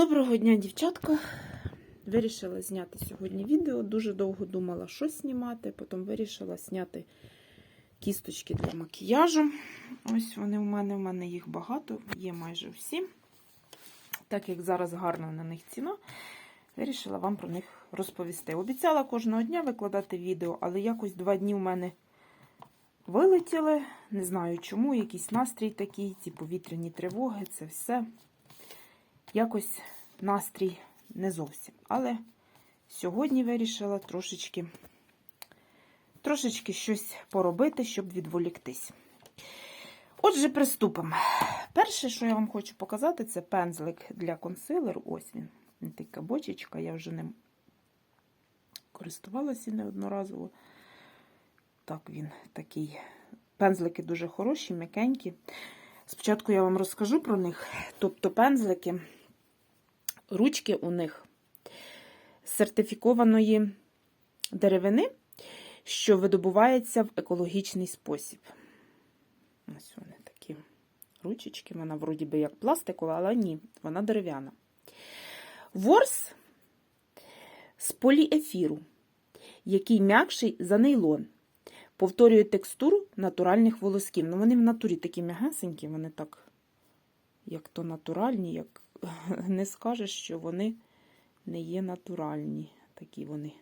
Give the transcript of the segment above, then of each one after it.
Доброго дня, дівчатка. Вирішила зняти сьогодні відео. Дуже довго думала, що знімати. Потім вирішила зняти кісточки для макіяжу. Ось вони у мене, у мене їх багато, є майже всі. Так як зараз гарна на них ціна, вирішила вам про них розповісти. Обіцяла кожного дня викладати відео, але якось два дні у мене вилетіли. Не знаю чому, якийсь настрій такий, ці повітряні тривоги, це все якось настрій не зовсім. Але сьогодні вирішила трошечки, трошечки щось поробити, щоб відволіктись. Отже, приступимо. Перше, що я вам хочу показати, це пензлик для консилеру. Ось він. Така бочечка, я вже ним користувалася неодноразово. Так, він такий. Пензлики дуже хороші, м'якенькі. Спочатку я вам розкажу про них. Тобто пензлики, ручки у них з сертифікованої деревини, що видобувається в екологічний спосіб. Ось вони такі ручечки. Вона вроді би як пластикова, але ні, вона дерев'яна. Ворс з поліефіру, який м'якший за нейлон. Повторює текстуру натуральних волосків. Ну, вони в натурі такі м'ягесенькі, вони так, як то натуральні, як не скажеш, що вони не є натуральні. Такі вони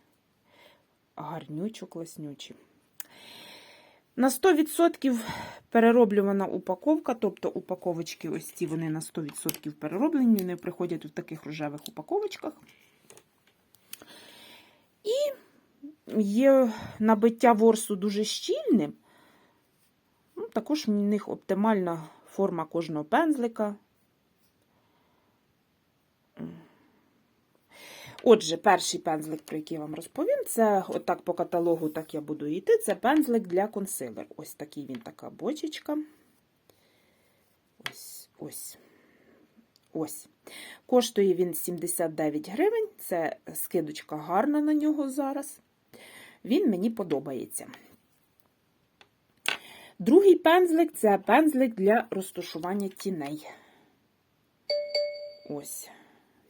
гарнючо, класнючі. На 100% перероблювана упаковка, тобто упаковочки, ось ці вони на 100% перероблені, вони приходять у таких рожевих упаковочках. І є набиття ворсу дуже щільним. Ну, також в них оптимальна форма кожного пензлика. Отже, перший пензлик, про який я вам розповім, це отак по каталогу, так я буду йти. Це пензлик для консилер. Ось такий він, така бочечка. Ось, ось. Ось. Коштує він 79 гривень. Це скидочка гарна на нього зараз. Він мені подобається. Другий пензлик це пензлик для розташування тіней. Ось.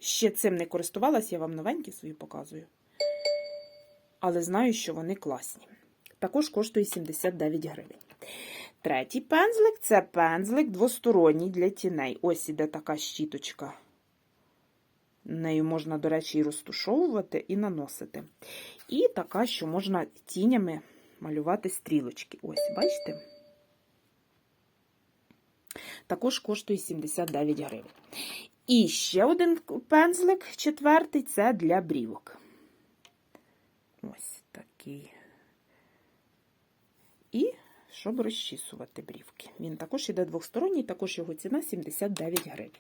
Ще цим не користувалась, я вам новенькі свої показую. Але знаю, що вони класні. Також коштує 79 гривень. Третій пензлик це пензлик двосторонній для тіней. Ось іде така щіточка. Нею можна, до речі, і розтушовувати, і наносити. І така, що можна тінями малювати стрілочки. Ось, бачите? Також коштує 79 гривень. І ще один пензлик, четвертий, це для брівок. Ось такий. І щоб розчісувати брівки. Він також іде двосторонній, також його ціна 79 гривень.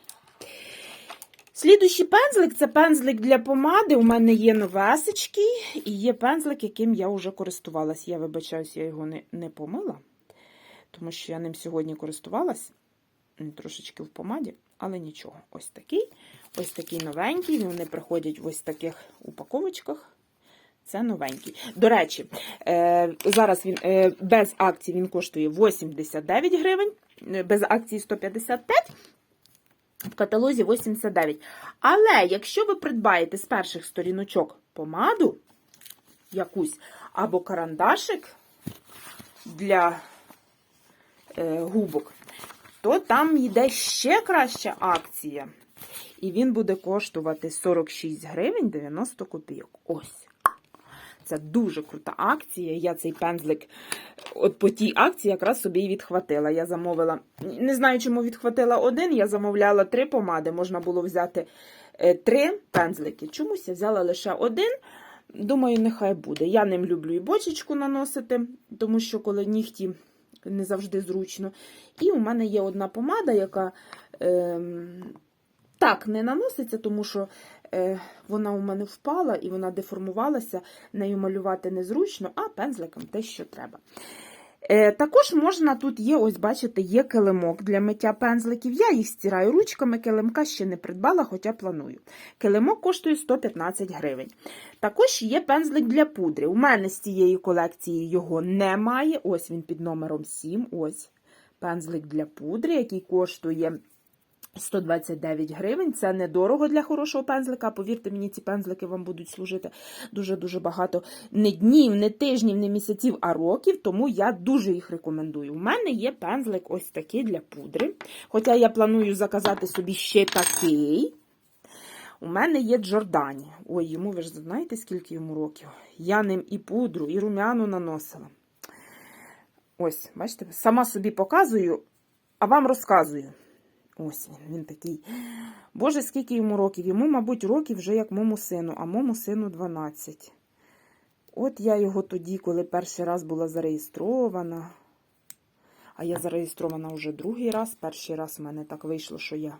Слідуючий пензлик це пензлик для помади. У мене є новесечки, і є пензлик, яким я вже користувалась. Я вибачаюсь, я його не, не помила, тому що я ним сьогодні користувалась. Трошечки в помаді, але нічого. Ось такий. Ось такий новенький. Вони приходять в ось таких упаковочках. Це новенький. До речі, е, зараз він е, без акції він коштує 89 гривень, е, без акції 155, в каталозі 89. Але якщо ви придбаєте з перших сторіночок помаду якусь або карандашик для е, губок, то там йде ще краща акція. І він буде коштувати 46 гривень 90 копійок. Ось. Це дуже крута акція. Я цей пензлик от по тій акції якраз собі відхватила. Я замовила, не знаю, чому відхватила один, я замовляла три помади. Можна було взяти е, три пензлики. Чомусь я взяла лише один. Думаю, нехай буде. Я ним люблю і бочечку наносити, тому що коли нігті не завжди зручно. І у мене є одна помада, яка е, так не наноситься, тому що е, вона у мене впала і вона деформувалася, нею малювати незручно, а пензликом те, що треба. Е, також можна, тут є, ось бачите, є килимок для миття пензликів. Я їх стираю ручками, килимка ще не придбала, хоча планую. Килимок коштує 115 гривень. Також є пензлик для пудри. У мене з цієї колекції його немає. Ось він під номером 7. Ось пензлик для пудри, який коштує 129 гривень. Це недорого для хорошого пензлика. Повірте мені, ці пензлики вам будуть служити дуже-дуже багато не днів, не тижнів, не місяців, а років, тому я дуже їх рекомендую. У мене є пензлик ось такий для пудри. Хоча я планую заказати собі ще такий. У мене є Джордані. Ой, йому ви ж знаєте, скільки йому років? Я ним і пудру, і румяну наносила. Ось, бачите, сама собі показую, а вам розказую. Ось він, він такий. Боже, скільки йому років? Йому, мабуть, років вже як моєму сину, а моєму сину 12. От я його тоді, коли перший раз була зареєстрована. А я зареєстрована вже другий раз. Перший раз в мене так вийшло, що я.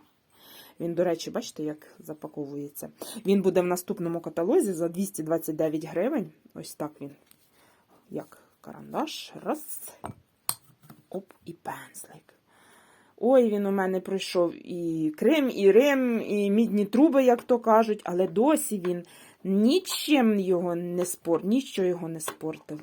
Він, до речі, бачите, як запаковується. Він буде в наступному каталозі за 229 гривень. Ось так він. Як карандаш. Раз. Оп, і пензлик. Ой, він у мене пройшов і Крим, і Рим, і мідні труби, як то кажуть, але досі він нічим його не спор, нічого його не спортило.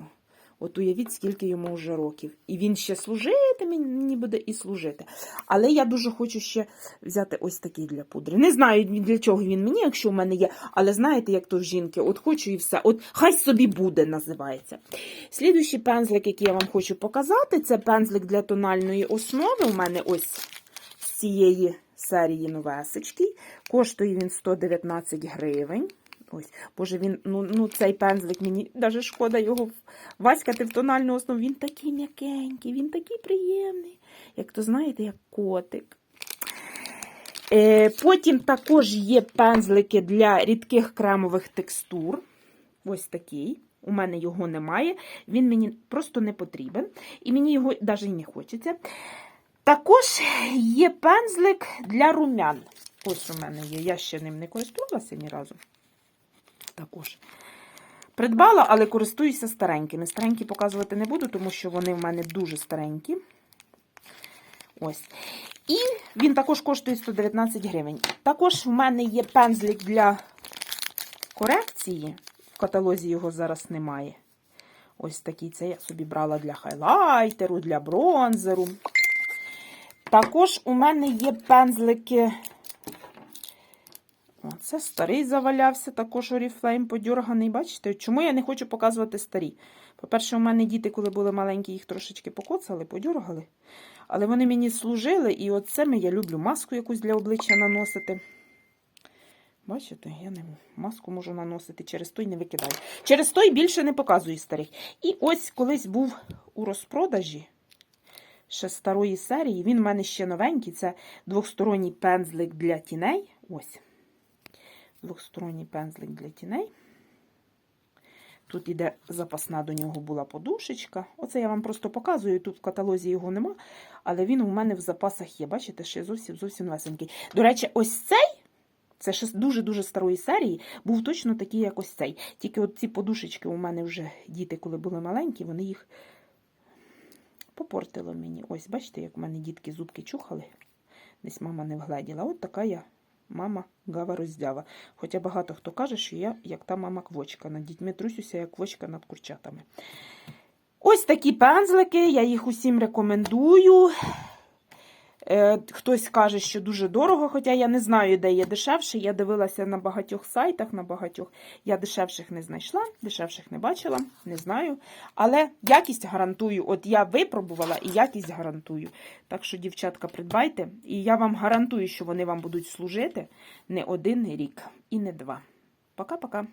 От уявіть, скільки йому вже років. І він ще служити мені буде і служити. Але я дуже хочу ще взяти ось такий для пудри. Не знаю, для чого він мені, якщо в мене є, але знаєте, як то в жінки, от хочу і все. От хай собі буде, називається. Слідуючий пензлик, який я вам хочу показати, це пензлик для тональної основи. У мене ось з цієї серії новесечки. Коштує він 119 гривень. Ось, боже, він, ну, ну цей пензлик, мені навіть шкода його васькати в тональну основу. Він такий м'якенький, він такий приємний. Як то знаєте, як котик. Е, Потім також є пензлики для рідких кремових текстур. Ось такий. У мене його немає. Він мені просто не потрібен. І мені його навіть не хочеться. Також є пензлик для румян. Ось у мене є. Я ще ним не користувалася ні разу. Також. Придбала, але користуюся старенькими. Старенькі показувати не буду, тому що вони в мене дуже старенькі. Ось. І він також коштує 119 гривень. Також в мене є пензлик для корекції. В каталозі його зараз немає. Ось такий це я собі брала для хайлайтеру, для бронзеру. Також у мене є пензлики. Це старий завалявся, також Oriflame подьорганий. Бачите, чому я не хочу показувати старі? По-перше, у мене діти, коли були маленькі, їх трошечки покоцали, подьоргали. Але вони мені служили, і от це я люблю маску якусь для обличчя наносити. Бачите, я не маску можу наносити, через той не викидаю. Через той більше не показую старих. І ось колись був у розпродажі ще старої серії. Він в мене ще новенький. Це двохсторонній пензлик для тіней. Ось. Двохсторонній пензлик для тіней. Тут іде запасна до нього була подушечка. Оце я вам просто показую. Тут в каталозі його нема, але він у мене в запасах є. Бачите, ще зовсім зовсім весенький. До речі, ось цей, це ще дуже-дуже старої серії, був точно такий, як ось цей. Тільки от ці подушечки у мене вже діти, коли були маленькі, вони їх попортили мені. Ось, бачите, як у мене дітки зубки чухали. Десь мама не вгледіла. От така я. Мама гава роздява. Хоча багато хто каже, що я як та мама квочка. Над дітьми трусюся, як квочка над курчатами. Ось такі пензлики, я їх усім рекомендую. Е, Хтось каже, що дуже дорого, хоча я не знаю, де є дешевше. Я дивилася на багатьох сайтах, на багатьох. Я дешевших не знайшла, дешевших не бачила, не знаю. Але якість гарантую. От я випробувала і якість гарантую. Так що, дівчатка, придбайте. І я вам гарантую, що вони вам будуть служити не один рік і не два. Пока-пока.